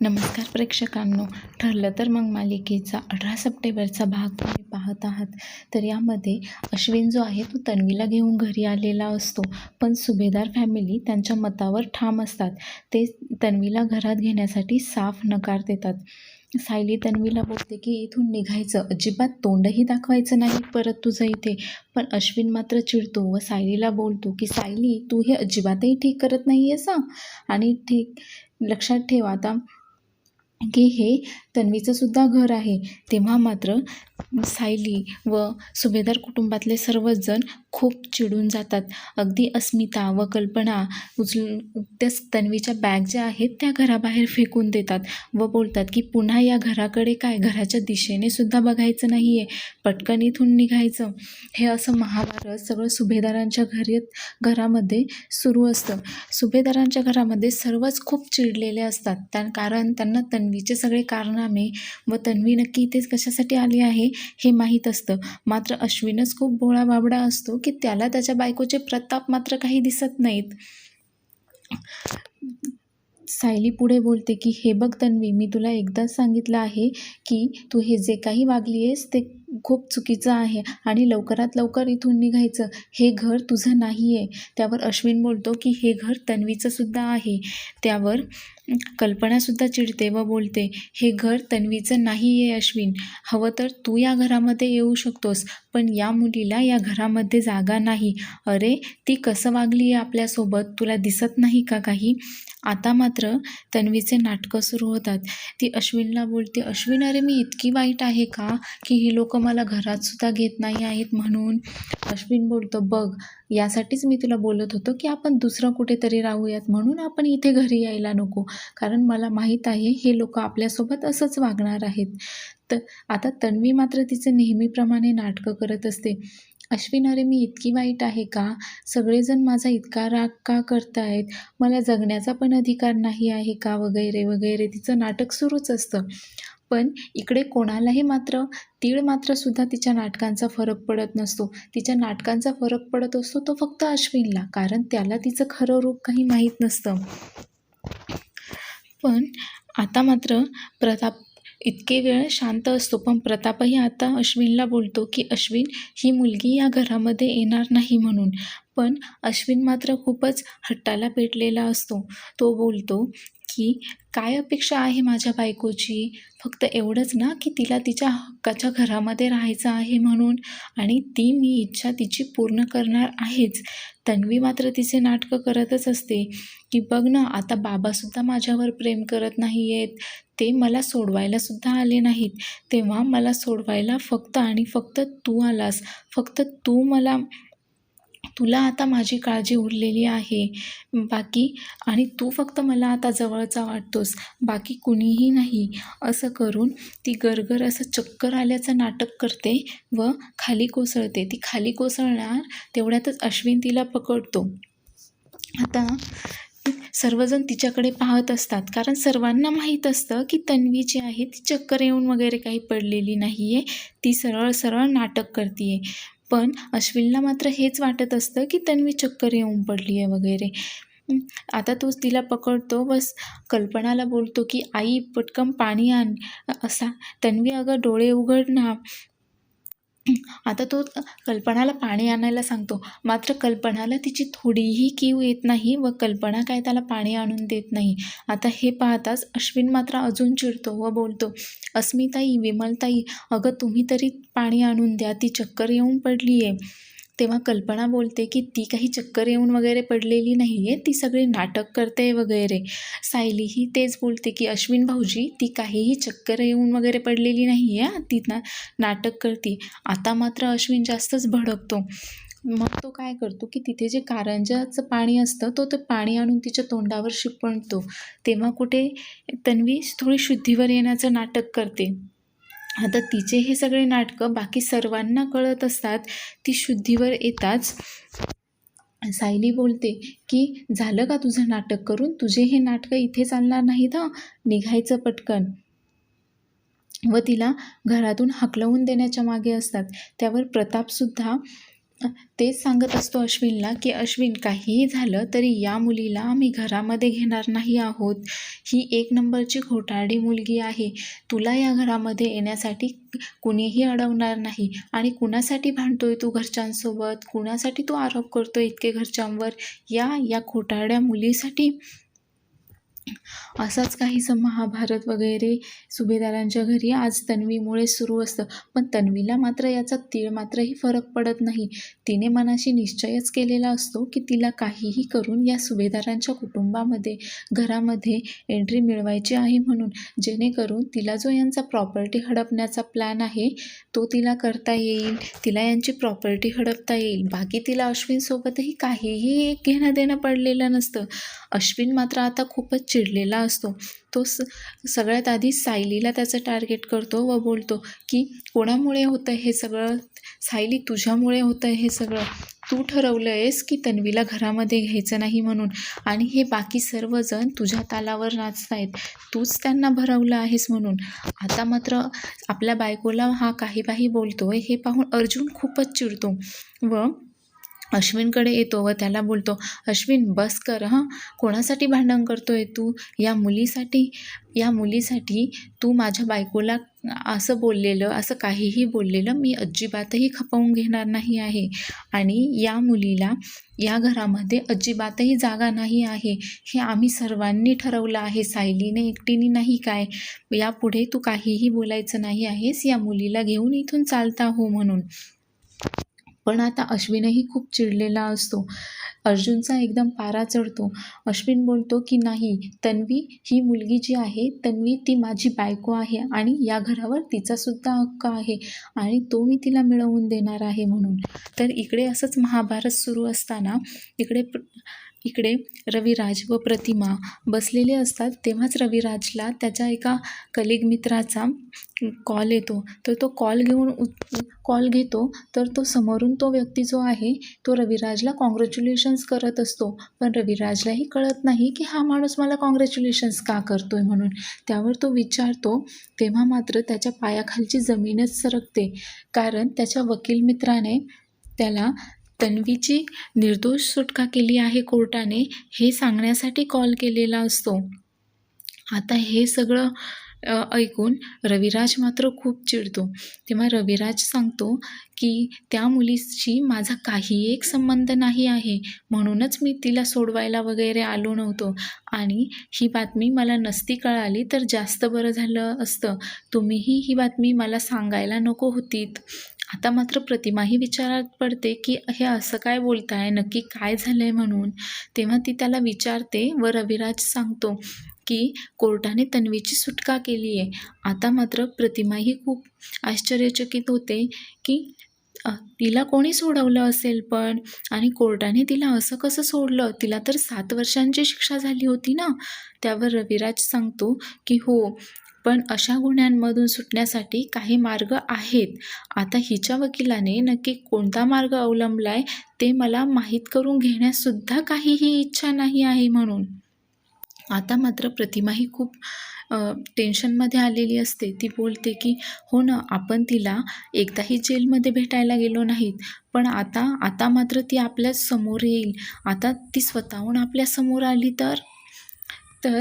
नमस्कार प्रेक्षकांनो. ठरलं तर मग मालिकेचा अठरा सप्टेंबरचा भाग तुम्ही पाहत आहात. तर यामध्ये अश्विन जो आहे तो तन्वीला घेऊन घरी आलेला असतो. पण सुभेदार फॅमिली त्यांच्या मतावर ठाम असतात. ते तन्वीला घरात घेण्यासाठी साफ नकार देतात. सायली तन्वीला बोलते की इथून निघायचं. अजिबात तोंडही दाखवायचं नाही परत तुझं इथे. पण अश्विन मात्र चिडतो व सायलीला बोलतो की सायली तू हे अजिबातही ठीक करत नाही आहेस आणि ठीक लक्षात ठेव आता की हे तन्वीचंसुद्धा घर आहे. तेव्हा मात्र सायली व सुभेदार कुटुंबातले सर्वजण खूप चिडून जातात. अगदी अस्मिता व कल्पना उचलून त्या तन्वीच्या बॅग ज्या आहेत त्या घराबाहेर फेकून देतात व बोलतात की पुन्हा या घराकडे काय? घराच्या दिशेने सुद्धा बघायचं नाही आहे पटकन इथून निघायचं. हे असं महाभारत सगळं सुभेदारांच्या घरी घरामध्ये सुरू असतं. सुभेदारांच्या घरामध्ये सर्वच खूप चिडलेले असतात. त्या कारण त्यांना तन्वीचे सगळे कारनामे व तन्वी नक्की इथेच कशासाठी आली आहे? हे माहीत असतं. मात्र अश्विनच खूप भोळा बाबडा असतो की त्याला त्याच्या बायकोचे प्रताप मात्र काही दिसत नाहीत. सायली पुढे बोलते की हे बघ तन्वी मी तुला एकदाच सांगितलं आहे की तू हे जे काही वागली आहेस ते खूप चुकीचं आहे आणि लवकरात लवकर इथून निघायचं. हे घर तुझं नाही आहे त्यावर अश्विन बोलतो की हे घर तन्वीचं सुद्धा आहे. त्यावर कल्पनासुद्धा चिडते व बोलते हे घर तन्वीचं नाही आहे अश्विन. हवं तर तू या घरामध्ये येऊ शकतोस पण या मुलीला या घरामध्ये जागा नाही. अरे ती कसं वागली आहे आपल्यासोबत? तुला दिसत नाही का काही? आता मात्र तन्वीचे नाटकं सुरू होतात. ती अश्विनला बोलते अश्विन अरे मी इतकी वाईट आहे का की ही लोक मला घरातसुद्धा घेत नाही आहेत म्हणून? अश्विन बोलतो बघ यासाठीच मी तुला बोलत होतो की आपण दुसरं कुठेतरी राहूयात म्हणून आपण इथे घरी यायला नको. कारण मला माहीत आहे हे लोक आपल्यासोबत असंच वागणार आहेत. तर आता तन्वी मात्र तिचं नेहमीप्रमाणे नाटकं करत असते. अश्विन अरे मी इतकी वाईट आहे का? सगळेजण माझा इतका राग का करतायत? मला जगण्याचा पण अधिकार नाही आहे का? वगैरे वगैरे. तिचं नाटक सुरूच असतं. पण इकडे कोणालाही मात्र तीळ मात्र सुद्धा तिच्या नाटकांचा फरक पडत नसतो. तिच्या नाटकांचा फरक पडत असतो तो फक्त अश्विनला कारण त्याला तिचं खरं रूप काही माहीत नसतं. पण आता मात्र प्रताप इतके वेळ शांत असतो पण प्रतापही आता अश्विनला बोलतो की अश्विन ही मुलगी या घरामध्ये येणार नाही म्हणून. पण अश्विन मात्र खूपच हट्टाला पेटलेला असतो. तो बोलतो की काय अपेक्षा आहे माझ्या बायकोची? फक्त एवढंच ना की तिला तिच्या हक्काच्या घरामध्ये राहायचं आहे म्हणून आणि ती मी इच्छा तिची पूर्ण करणार आहेच. तन्वी मात्र तिचे नाटकं करतच असते की बघ ना आता बाबासुद्धा माझ्यावर प्रेम करत नाही आहेत ते मला सोडवायलासुद्धा आले नाहीत. तेव्हा मला सोडवायला फक्त आणि फक्त तू आलास. फक्त तू मला तुला आता माझी काळजी उरलेली आहे. बाकी आणि तू फक्त मला आता जवळचा वाटतोस. बाकी कुणीही नाही. असं करून ती गरगर असं चक्कर आल्याचं नाटक करते व खाली कोसळते. ती खाली कोसळणार तेवढ्यातच अश्विन तिला पकडतो. आता सर्वजण तिच्याकडे पाहत असतात. कारण सर्वांना माहीत असतं की तन्वी जी आहे ती चक्कर येऊन वगैरे काही पडलेली नाही आहे ती सरळ सरळ नाटक करते आहे पण अश्विनला मात्र हेच वाटत असतं की तन्वी चक्कर येऊन पडली आहे वगैरे आता तोच तिला पकडतो. बस कल्पनाला बोलतो की आई पटकन पाणी आण. असा. तन्वी अगं डोळे उघड ना आता तो कल्पनाला पाणी आणायला सांगतो. मात्र कल्पनाला तिची थोडीही कीव येत नाही व कल्पना काय त्याला पाणी आणून देत नाही. आता हे पाहताच अश्विन मात्र अजून चिडतो व बोलतो अस्मिताई विमलताई अगं तुम्ही तरी पाणी आणून द्या ती चक्कर येऊन पडली आहे तेव्हा कल्पना बोलते की ती काही चक्कर येऊन वगैरे पडलेली नाही आहे ती सगळी नाटक करते वगैरे. सायलीही तेच बोलते की अश्विन भाऊजी ती काहीही चक्कर येऊन वगैरे पडलेली नाही आहे ती ना नाटक करते. आता मात्र अश्विन जास्तच भडकतो. मग तो काय करतो की तिथे जे कारंजाचं पाणी असतं तो ते पाणी आणून तिच्या तोंडावर शिपणतो तेव्हा कुठे तन्वी थोडी शुद्धीवर येण्याचं नाटक करते. आता तिचे हे सगळे नाटकं बाकी सर्वांना कळत असतात ती शुद्धीवर येताच. सायली बोलते की झालं का तुझं नाटक करून? तुझे हे नाटकं इथे चालणार नाहीत हं? निघायचं पटकन. व तिला घरातून हकलवून देण्याच्या मागे असतात. त्यावर प्रतापसुद्धा तेच सांगत असतो अश्विनला की अश्विन काहीही झालं तरी या मुलीला आम्ही घरामध्ये घेणार नाही आहोत. ही एक नंबरची घोटाळी मुलगी आहे. तुला या घरामध्ये येण्यासाठी कुणीही अडवणार नाही. आणि कुणासाठी भांडतोय तू घरच्यांसोबत? कुणासाठी तू आरोप करतोय इतके घरच्यांवर? या या खोटारड्या मुलीसाठी असाच काहीसं महाभारत वगैरे सुभेदारांच्या घरी आज तन्वीमुळे सुरू असतं. पण तन्वीला मात्र याचा तीळ मात्रही फरक पडत नाही. तिने मनाशी निश्चयच केलेला असतो की तिला काहीही करून या सुभेदारांच्या कुटुंबामध्ये घरामध्ये एंट्री मिळवायची आहे म्हणून. जेणेकरून तिला जो यांचा प्रॉपर्टी हडपण्याचा प्लॅन आहे तो तिला करता येईल. तिला यांची प्रॉपर्टी हडपता येईल. बाकी तिला अश्विनसोबतही काहीही एक घेणं देणं पडलेलं नसतं. अश्विन मात्र आता खूपच चिडलेला असतो. तो स सगळ्यात आधी सायलीला त्याचं टार्गेट करतो व बोलतो की कोणामुळे होतं हे सगळं? सायली तुझ्यामुळे होतं हे सगळं? तू ठरवलं आहेस की तन्वीला घरामध्ये घ्यायचं नाही म्हणून? आणि हे बाकी सर्वजण तुझ्या तालावर नाचत आहेत तूच त्यांना भरवलं आहेस म्हणून. आता मात्र आपल्या बायकोला हा काही काही आहे हे पाहून अर्जुन खूपच चिडतो व अश्विनकडे येतो व त्याला बोलतो अश्विन बस कर हां. कोणासाठी भांडण करतो आहे तू? या मुलीसाठी या मुलीसाठी तू माझ्या बायकोला असं बोललेलं असं काहीही बोललेलं मी अजिबातही खपवून घेणार नाही आहे. आणि या मुलीला या घरामध्ये अजिबातही जागा नाही आहे. हे आम्ही सर्वांनी ठरवलं आहे. सायलीने एकटीने नाही काय? यापुढे तू काहीही बोलायचं नाही आहेस. या मुलीला घेऊन इथून चालता हो म्हणून. पण आता अश्विनही खूप चिडलेला असतो. अर्जुनचा एकदम पारा चढतो. अश्विन बोलतो की नाही तन्वी ही मुलगी जी आहे तन्वी ती माझी बायको आहे आणि या घरावर तिचासुद्धा हक्क आहे आणि तो मी तिला मिळवून देणार आहे म्हणून. तर इकडे असंच महाभारत सुरू असताना इकडे प्र इकडे रविराज व प्रतिमा बसलेले असतात. तेव्हाच रविराजला त्याच्या एका कलिग मित्राचा कॉल येतो. तर तो कॉल घेऊन कॉल घेतो. तर तो समोरून तो व्यक्ती जो आहे तो रविराजला कॉंग्रॅच्युलेशन्स करत असतो. पण रविराजलाही कळत नाही की हा माणूस मला कॉंग्रॅच्युलेशन्स का करतो आहे म्हणून. त्यावर तो विचारतो तेव्हा मात्र त्याच्या पायाखालची जमीनच सरकते. कारण त्याच्या वकील मित्राने त्याला तन्वीची निर्दोष सुटका केली आहे कोर्टाने हे सांगण्यासाठी कॉल केलेला असतो. आता हे सगळं ऐकून रविराज मात्र खूप चिडतो. तेव्हा रविराज सांगतो की त्या मुलीशी माझा काही एक संबंध नाही आहे. म्हणूनच मी तिला सोडवायला वगैरे आलो नव्हतो. आणि ही बातमी मला नसती कळाली तर जास्त बरं झालं असतं. तुम्हीही ही बातमी मला सांगायला नको होतीत. आता मात्र प्रतिमाही विचारात पडते की हे असं काय बोलताय नक्की काय झालं आहे म्हणून? तेव्हा ती त्याला विचारते व रविराज सांगतो की कोर्टाने तन्वीची सुटका केली आहे आता मात्र प्रतिमाही खूप आश्चर्यचकित होते की तिला कोणी सोडवलं असेल पण? आणि कोर्टाने तिला असं कसं सोडलं? तिला तर सात वर्षांची शिक्षा झाली होती ना? त्यावर रविराज सांगतो की हो पण अशा गुन्ह्यांमधून सुटण्यासाठी काही मार्ग आहेत. आता हिच्या वकिलाने नक्की कोणता मार्ग अवलंबला आहे ते मला माहीत करून घेण्यासुद्धा काहीही इच्छा नाही आहे म्हणून. आता मात्र प्रतिमा ही खूप टेन्शनमध्ये आलेली असते. ती बोलते की हो ना आपण तिला एकदाही जेलमध्ये भेटायला गेलो नाहीत. पण आता आता मात्र ती आपल्यासमोर येईल. आता ती स्वतःहून आपल्यासमोर आली तर? तर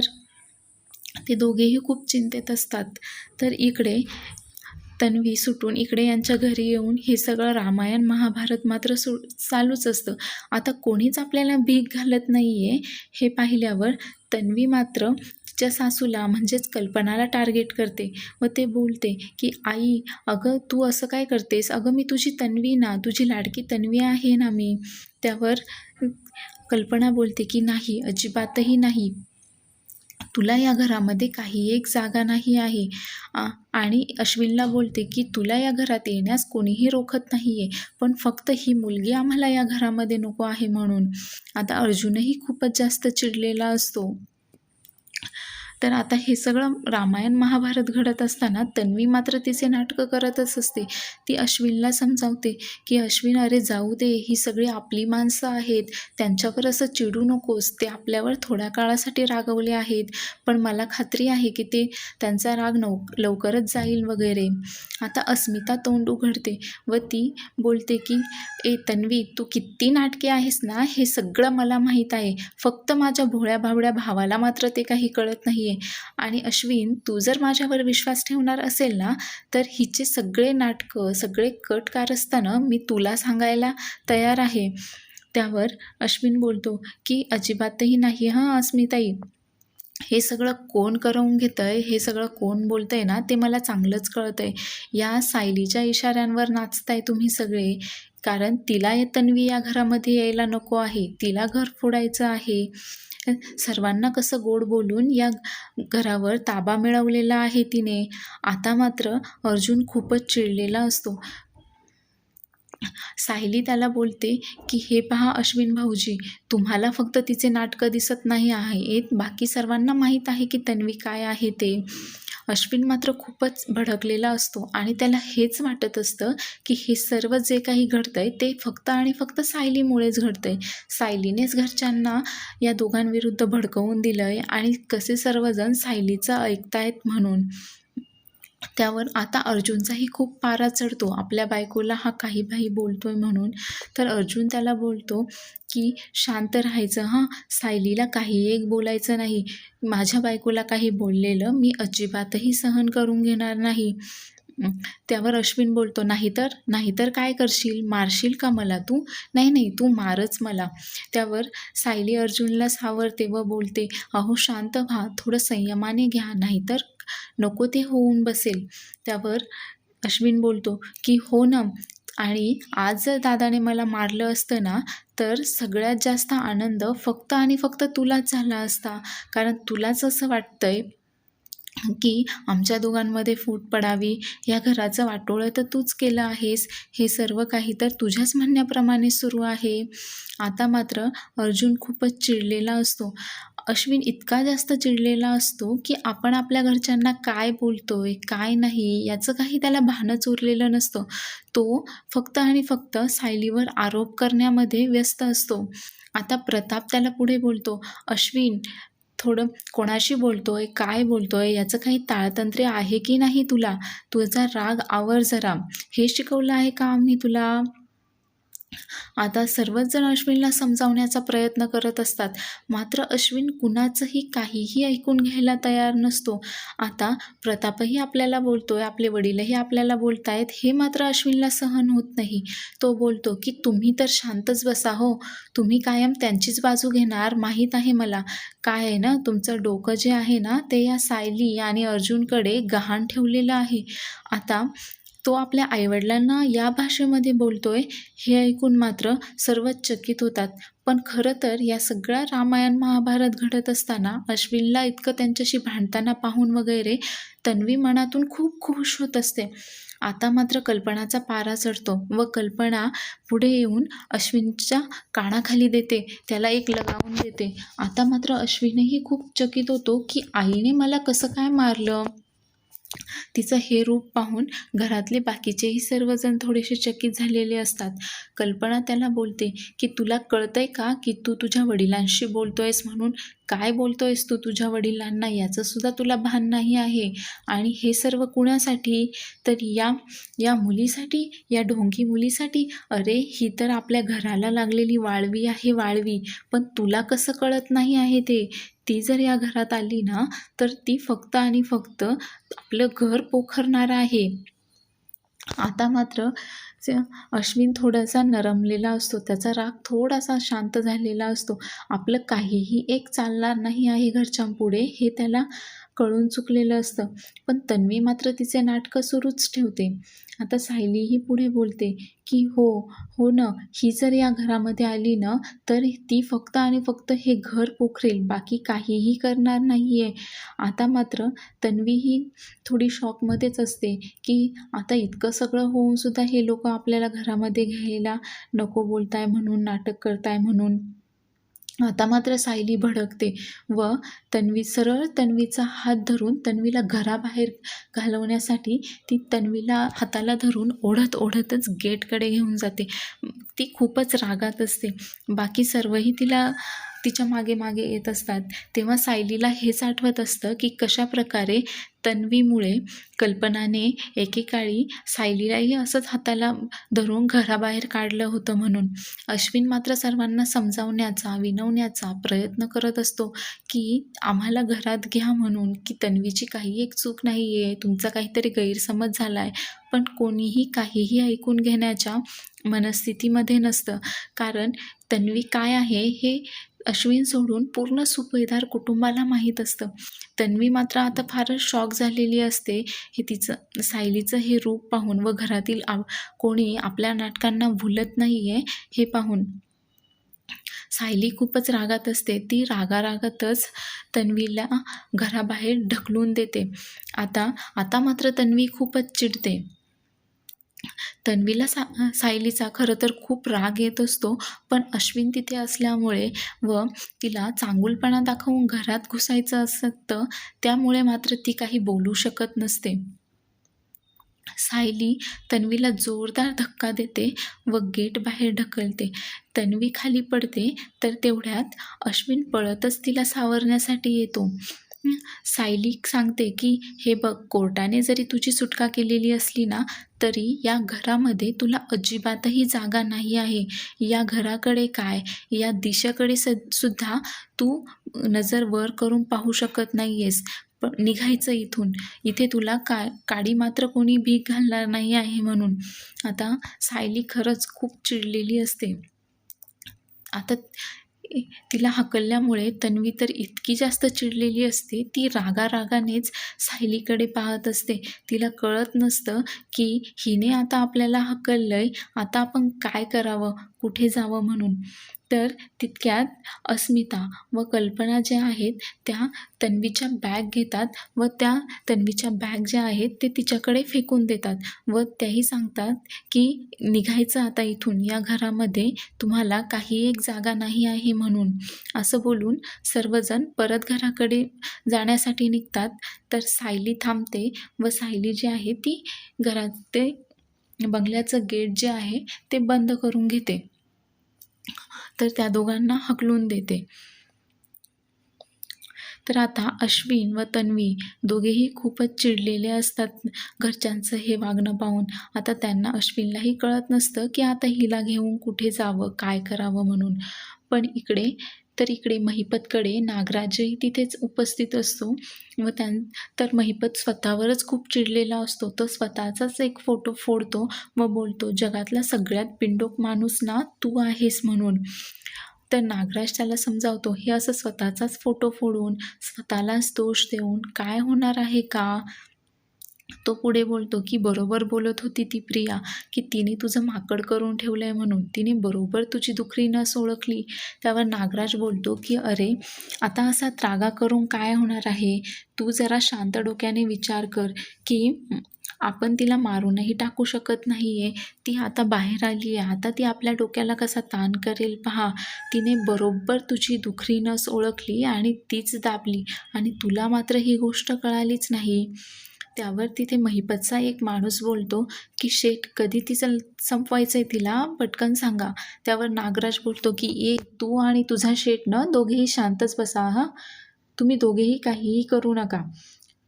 ते दोघेही खूप चिंतेत असतात. तर इकडे तन्वी सुटून इकडे यांच्या घरी येऊन हे सगळं रामायण महाभारत मात्र सु चालूच असतं. आता कोणीच आपल्याला भीक घालत नाही आहे हे पाहिल्यावर तन्वी मात्र तिच्या सासूला म्हणजेच कल्पनाला टार्गेट करते व ते बोलते की आई अगं तू असं काय करतेस? अगं मी तुझी तन्वी ना तुझी लाडकी तन्वी आहे ना मी. त्यावर कल्पना बोलते की नाही अजिबातही नाही. तुला या घरामध्ये काही एक जागा नाही आहे. आणि अश्विनला बोलते की तुला या घरात येण्यास कोणीही रोखत नाही आहे पण फक्त ही मुलगी आम्हाला या घरामध्ये नको आहे म्हणून. आता अर्जुनही खूपच जास्त चिडलेला असतो. तर आता हे सगळं रामायण महाभारत घडत असताना तन्वी मात्र तिचे नाटकं करतच असते. ती अश्विनला समजावते की अश्विन अरे जाऊ दे ही सगळी आपली माणसं आहेत. त्यांच्यावर असं चिडू नकोस. ते आपल्यावर थोड्या काळासाठी रागवले आहेत. पण मला खात्री आहे की ते त्यांचा राग नव लवकरच जाईल वगैरे. आता अस्मिता तोंड उघडते व ती बोलते की ए तन्वी तू किती नाटके आहेस ना? हे सगळं मला माहीत आहे. फक्त माझ्या भोळ्या भावड्या भावाला मात्र ते काही कळत नाही आहे आणि अश्विन तू जर माझ्यावर विश्वास ठेवणार असेल ना तर हिचे सगळे नाटकं सगळे कट कारस्थानं मी तुला सांगायला तयार आहे. त्यावर अश्विन बोलतो की अजिबातही नाही हां अस्मिताई. हे सगळं कोण करवून घेतं आहे हे सगळं कोण बोलतं आहे ना ते मला चांगलंच कळतं आहे या सायलीच्या इशाऱ्यांवर नाचताय तुम्ही सगळे. कारण तिला या तन्वी या घरामध्ये यायला नको आहे. तिला घर फोडायचं आहे. सर्वांना कसं गोड बोलून या घरावर ताबा मिळवलेला आहे तिने. आता मात्र अर्जुन खूपच चिडलेला असतो. सायली त्याला बोलते की हे पहा अश्विन भाऊजी तुम्हाला फक्त तिचे नाटकं दिसत नाही आहेत. बाकी सर्वांना माहीत आहे की तन्वी काय आहे ते. अश्विन मात्र खूपच भडकलेला असतो आणि त्याला हेच वाटत असतं की हे सर्व जे काही घडतं आहे ते फक्त आणि फक्त सायलीमुळेच घडतं आहे सायलीनेच घरच्यांना या दोघांविरुद्ध भडकवून दिलं आहे आणि कसे सर्वजण सायलीचं ऐकतायत म्हणून. त्यावर आता अर्जुनचाही खूप पारा चढतो. आपल्या बायकोला हा काही बाई बोलतोय म्हणून. तर अर्जुन त्याला बोलतो की शांत राहायचं हां. सायलीला काही एक बोलायचं नाही. माझ्या बायकोला काही बोललेलं मी अजिबातही सहन करून घेणार नाही. त्यावर अश्विन बोलतो नाहीतर नाहीतर काय करशील? मारशील का मला तू? नाही नाही तू मारच मला. त्यावर सायली अर्जुनला सावरते व बोलते अहो शांत व्हा थोडं संयमाने घ्या नाहीतर नको ते होऊन बसेल. त्यावर अश्विन बोलतो की हो ना आणि आज जर दादाने मला मारलं असतं ना तर सगळ्यात जास्त आनंद फक्त आणि फक्त तुलाच झाला असता. कारण तुलाच असं वाटतंय की आमच्या दोघांमध्ये फूट पडावी या घराचं वाटोळं तर तूच केलं आहेस हे सर्व काही तर तुझ्याच म्हणण्याप्रमाणे सुरू आहे. आता मात्र अर्जुन खूपच चिडलेला असतो. अश्विन इतका जास्त चिडलेला असतो की आपण आपल्या घरच्यांना काय बोलतोय काय नाही याचं काही त्याला भानच उरलेलं नसतं. तो फक्त आणि फक्त सायलीवर आरोप करण्यामध्ये व्यस्त असतो. आता प्रताप त्याला पुढे बोलतो अश्विन थोडं कोणाशी बोलतो आहे काय बोलतो आहे याचं काही ताळतंत्र्य आहे की नाही तुला? तुझा राग आवर जरा. हे शिकवलं आहे का आम्ही तुला? आता सर्वच जण अश्विनला समजावण्याचा प्रयत्न करत असतात. मात्र अश्विन कुणाचंही काहीही ऐकून घ्यायला तयार नसतो. आता प्रतापही आपल्याला बोलतोय आपले वडीलही आपल्याला बोलतायत हे मात्र अश्विनला सहन होत नाही. तो बोलतो की तुम्ही तर शांतच बसा हो. तुम्ही कायम त्यांचीच बाजू घेणार माहीत आहे मला. काय आहे ना तुमचं डोकं जे आहे ना ते या सायली आणि अर्जुनकडे गहाण ठेवलेलं आहे. आता तो आपल्या आईवडिलांना या भाषेमध्ये बोलतो आहे हे ऐकून मात्र सर्वच चकित होतात. पण खरं तर या सगळ्या रामायण महाभारत घडत असताना अश्विनला इतकं त्यांच्याशी भांडताना पाहून वगैरे तन्वी मनातून खूप खुश होत असते. आता मात्र कल्पनाचा पारा चढतो व कल्पना पुढे येऊन अश्विनच्या कानाखाली देते त्याला एक लगावून देते. आता मात्र अश्विनही खूप चकित होतो की आईने मला कसं काय मारलं? तिचं हे रूप पाहून घरातले बाकीचेही सर्वजण थोडेसे चकित झालेले असतात. कल्पना त्याला बोलते की तुला कळतंय का की तू तुझ्या वडिलांशी बोलतोयस म्हणून? काय बोलतोयस तू तुझ्या वडिलांना? याचंसुद्धा तुला भान नाही आहे. आणि हे सर्व कुणासाठी? तर या या मुलीसाठी? या ढोंगी मुलीसाठी? अरे ही तर आपल्या घराला लागलेली वाळवी आहे वाळवी. पण तुला कसं कळत नाही आहे ते? ती जर या घरात आली ना तर ती फक्त आणि फक्त आपलं घर पोखरणार आहे. आता मात्र अश्विन थोडासा नरमलेला असतो. त्याचा राग थोडासा शांत झालेला असतो. आपलं काहीही एक चालणार नाही आहे घरच्यांपुढे हे त्याला कळून चुकलेलं असतं. पण तन्वी मात्र तिचे नाटकं सुरूच ठेवते. आता सायलीही पुढे बोलते की हो हो ना ही जर या घरामध्ये आली ना तर ती फक्त आणि फक्त हे घर पोखरेल बाकी काहीही करणार नाही आहे आता मात्र तन्वी ही थोडी शॉकमध्येच असते की आता इतकं सगळं होऊनसुद्धा हे लोक आपल्याला घरामध्ये घ्यायला नको बोलताय म्हणून नाटक करताय म्हणून. आता मात्र सायली भडकते व तन्वी सरळ तन्वीचा हात धरून तन्वीला घराबाहेर घालवण्यासाठी ती तन्वीला हाताला धरून ओढत ओढतच गेटकडे घेऊन जाते. ती खूपच रागात असते. बाकी सर्वही तिला तिच्यामागे मागे येत असतात. तेव्हा सायलीला हेच आठवत असतं की कशा प्रकारे तन्वीमुळे कल्पनाने एकेकाळी सायलीलाही असंच हाताला धरून घराबाहेर काढलं होतं म्हणून. अश्विन मात्र सर्वांना समजावण्याचा विनवण्याचा प्रयत्न करत असतो की आम्हाला घरात घ्या म्हणून की तन्वीची काही एक चूक नाही आहे तुमचा काहीतरी गैरसमज झाला आहे पण कोणीही काहीही ऐकून घेण्याच्या मनस्थितीमध्ये नसतं. कारण तन्वी काय आहे हे अश्विन सोडून पूर्ण सुभेदार कुटुंबाला माहीत असतं. तन्वी मात्र आता फारच शॉक झालेली असते. हे तिचं सायलीचं हे रूप पाहून व घरातील आ कोणी आपल्या नाटकांना भुलत नाही आहे हे पाहून. सायली खूपच रागात असते. ती रागारागातच तन्वीला घराबाहेर ढकलून देते. आता आता मात्र तन्वी खूपच चिडते. तन्वीला सा सायलीचा खरं तर खूप राग येत असतो पण अश्विन तिथे असल्यामुळे व तिला चांगुलपणा दाखवून घरात घुसायचं असतं त्यामुळे मात्र ती काही बोलू शकत नसते. सायली तन्वीला जोरदार धक्का देते व गेट बाहेर ढकलते. तन्वी खाली पडते तर तेवढ्यात अश्विन पळतच तिला सावरण्यासाठी येतो. सायली सांगते की हे बघ कोर्टाने जरी तुझी सुटका केलेली असली ना तरी या घरामध्ये तुला अजिबातही जागा नाही आहे. या घराकडे काय? या दिशेकडे स सुद्धा तू नजर वर करून पाहू शकत नाही आहेस पण निघायचं इथून. इथे तुला का काडी मात्र कोणी भीक घालणार नाही आहे म्हणून. आता सायली खरंच खूप चिडलेली असते. आता तिला हकलल्यामुळे तन्वी तर इतकी जास्त चिडलेली असते ती रागारागानेच सायलीकडे पाहत असते. तिला कळत नसतं की हिने आता आपल्याला हकललं आहे आता आपण काय करावं कुठे जावं म्हणून. तर तितक्यात अस्मिता व कल्पना ज्या आहेत त्या तन्वीच्या बॅग घेतात व त्या तन्वीच्या बॅग ज्या आहेत ते तिच्याकडे फेकून देतात व त्याही सांगतात की निघायचं आता इथून या घरामध्ये तुम्हाला काही एक जागा नाही आहे म्हणून. असं बोलून सर्वजण परत घराकडे जाण्यासाठी निघतात. तर सायली थांबते व सायली जी आहे ती घरात ते बंगल्याचं गेट जे आहे ते बंद करून घेते. तर त्या दोघांना हकलून देते. तर आता अश्विन व तन्वी दोघेही खूपच चिडलेले असतात घरच्यांचं हे वागणं पाहून. आता त्यांना अश्विनलाही कळत नसतं की आता हिला घेऊन कुठे जावं काय करावं म्हणून. पण इकडे तर इकडे महिपतकडे नागराजही तिथेच उपस्थित असतो. व त्यां तर महिपत स्वतःवरच खूप चिडलेला असतो. तो स्वतःचाच एक फोटो फोडतो व बोलतो जगातला सगळ्यात पिंडोक माणूस ना तू आहेस म्हणून. तर नागराज त्याला समजावतो हे असं स्वतःचाच फोटो फोडून स्वतःलाच दोष देऊन काय होणार आहे का? तो पुढे बोलतो की बरोबर बोलत होती ती प्रिया की तिने तुझं माकड करून ठेवलं आहे म्हणून. तिने बरोबर तुझी दुखरी नस ओळखली. त्यावर नागराज बोलतो की अरे आता असा त्रागा करून काय होणार आहे? तू जरा शांत डोक्याने विचार कर की आपण तिला मारूनही टाकू शकत नाही आहे ती आता बाहेर आली आहे आता ती आपल्या डोक्याला कसा ताण करेल पहा. तिने बरोबर तुझी दुखरी नस ओळखली आणि तीच दाबली आणि तुला मात्र ही गोष्ट कळालीच नाही. त्यावर तिथे महिपतचा एक माणूस बोलतो की शेठ कधी तिचं संपवायचं आहे तिला? पटकन सांगा. त्यावर नागराज बोलतो की ये तू आणि तुझा शेठ न दोघेही शांतच बसा हां. तुम्ही दोघेही काहीही करू नका.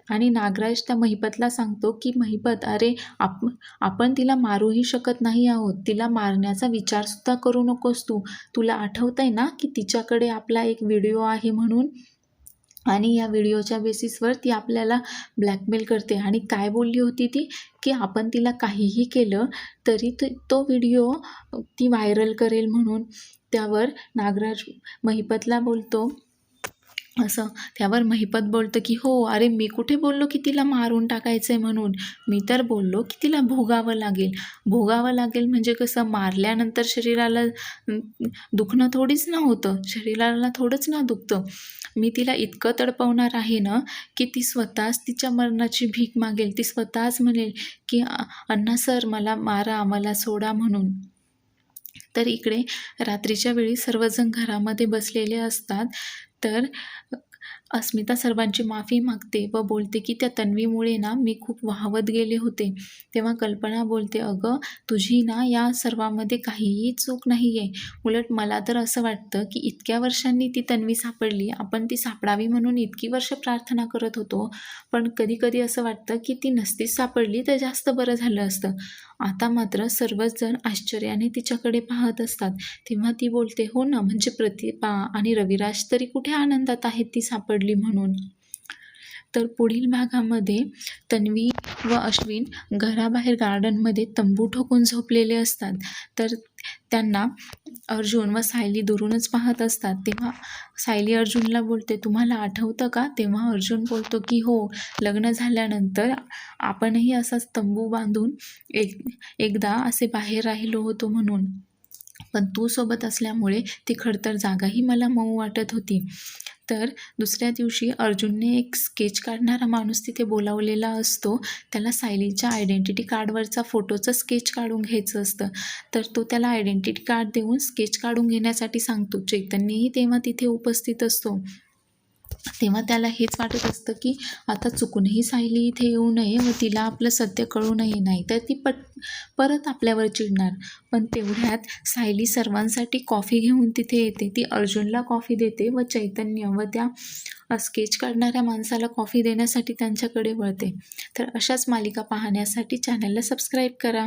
आणि नागराज त्या महिपतला सांगतो की महिपत अरे आप आपण तिला मारूही शकत नाही आहोत. तिला मारण्याचा विचारसुद्धा करू नकोस तू. तुला आठवत आहे ना की तिच्याकडे आपला एक व्हिडिओ आहे म्हणून? आणि या व्हिडिओच्या बेसिसवर ती आपल्याला ब्लॅकमेल करते. आणि काय बोलली होती ती? की आपण तिला काहीही केलं तरी तो व्हिडिओ ती व्हायरल करेल म्हणून. त्यावर नागराज महिपतला बोलतो असं त्यावर महिपत बोलतं की हो अरे मी कुठे बोललो की तिला मारून टाकायचं आहे म्हणून? मी तर बोललो की तिला भोगावं लागेल. भोगावं लागेल म्हणजे कसं मारल्यानंतर शरीराला दुखणं थोडीच ना होतं. शरीराला थोडंच ना दुखतं. मी तिला इतकं तडपवणार आहे ना की ती स्वतःच तिच्या मरणाची भीक मागेल. ती स्वतःच म्हणेल की अण्णा सर मला मारा मला सोडा म्हणून. तर इकडे रात्रीच्या वेळी सर्वजण घरामध्ये बसलेले असतात. तर अस्मिता सर्वांची माफी मागते व बोलते की त्या तन्वीमुळे ना मी खूप वाहवत गेले होते. तेव्हा कल्पना बोलते अगं तुझी ना या सर्वामध्ये काहीही चूक नाही आहे उलट मला तर असं वाटतं की इतक्या वर्षांनी ती तन्वी सापडली. आपण ती सापडावी म्हणून इतकी वर्ष प्रार्थना करत होतो. पण कधी कधी असं वाटतं की ती नसतीच सापडली तर जास्त बरं झालं असतं. आता मात्र सर्वच जण आश्चर्याने तिच्याकडे पाहत असतात. तेव्हा ती बोलते हो ना म्हणजे प्रतिभा आणि रविराज तरी कुठे आनंदात आहेत ती सापडली म्हणून? तर पुढील भागामध्ये तन्वी व अश्विन घराबाहेर गार्डनमध्ये तंबू ठोकून झोपलेले असतात. तर त्यांना अर्जुन व सायली दुरूनच पाहत असतात. तेव्हा सायली अर्जुनला बोलते तुम्हाला आठवतं का? तेव्हा अर्जुन बोलतो की हो लग्न झाल्यानंतर आपणही असाच तंबू बांधून एक एकदा असे बाहेर राहिलो होतो म्हणून. पण तू सोबत असल्यामुळे ती खडतर जागाही मला मऊ वाटत होती. तर दुसऱ्या दिवशी अर्जुनने एक स्केच काढणारा माणूस तिथे बोलावलेला असतो. त्याला सायलीच्या आयडेंटिटी कार्डवरचा फोटोचं स्केच काढून घ्यायचं असतं. तर तो त्याला आयडेंटिटी कार्ड देऊन स्केच काढून घेण्यासाठी सांगतो. चैतन्यही तेव्हा तिथे उपस्थित असतो. तेव्हा त्याला हेच वाटत असतं की आता चुकूनही सायली इथे येऊ नये व तिला आपलं सत्य कळू नये नाही तर ती पट परत आपल्यावर चिडणार. पण तेवढ्यात सायली सर्वांसाठी कॉफी घेऊन तिथे येते. ती अर्जुनला कॉफी देते व चैतन्य व त्या स्केच काढणाऱ्या माणसाला कॉफी देण्यासाठी त्यांच्याकडे वळते. तर अशाच मालिका पाहण्यासाठी चॅनलला सबस्क्राईब करा.